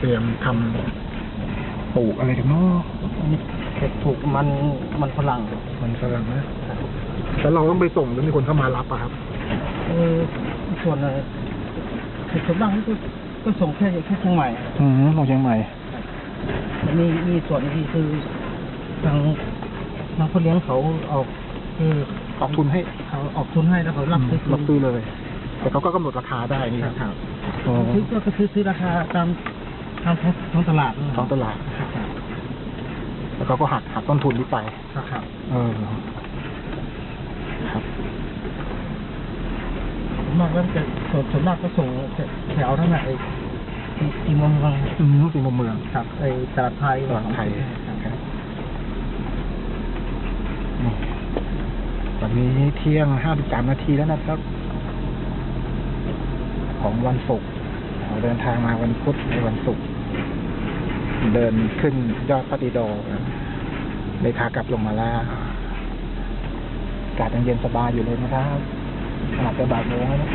ตรียมทำปลูกอะไรกันเนาะอันนี้เก็บถูกมันมันฝรั่งมันฝรั่งนะแล้วเราต้องไปส่งหรือมีคนเข้ามารับอะครับเออส่วนอะไรส่วนมากก็ก็ส่งแค่แค่เชียงใหม่ อืมลงเชียงใหม่แต่มีมีส่วนที่คือทางทางคนเลี้ยงเขาออกคือออกทุนให้เขาออกทุนให้แล้วเขารับซื้อรับซื้อเลย แต่เขาก็กำหนดราคาได้นี่ครับครับอ๋อซื้อก็คือซื้อราคาตามตามท้องตลาดนั่นแหละท้องตลาด ครับครับแล้วเขาก็หักหักต้นทุนที่ไปครับครับเออครับส่วนมากก็จะส่วนส่วนมากก็ส่งแถวทั้งนั้นไอ้ที่ที่เมืองวังอืมเป็นมุมเมืองครับไอ้ตลาดไทยตลาดไทยครับนี่ตอนนี้เที่ยงห้าสิบสามนาทีแล้วนะครับ ของวันศุกร์เราเดินทางมาวันพุธในวันศุกร์เดินขึ้นยอดปฏิโดนะเลยขากลับลงมาแล้วอากาศยังเย็นสบายอยู่เลยนะครับขนาดจะบ่ายโมงแล้วนะ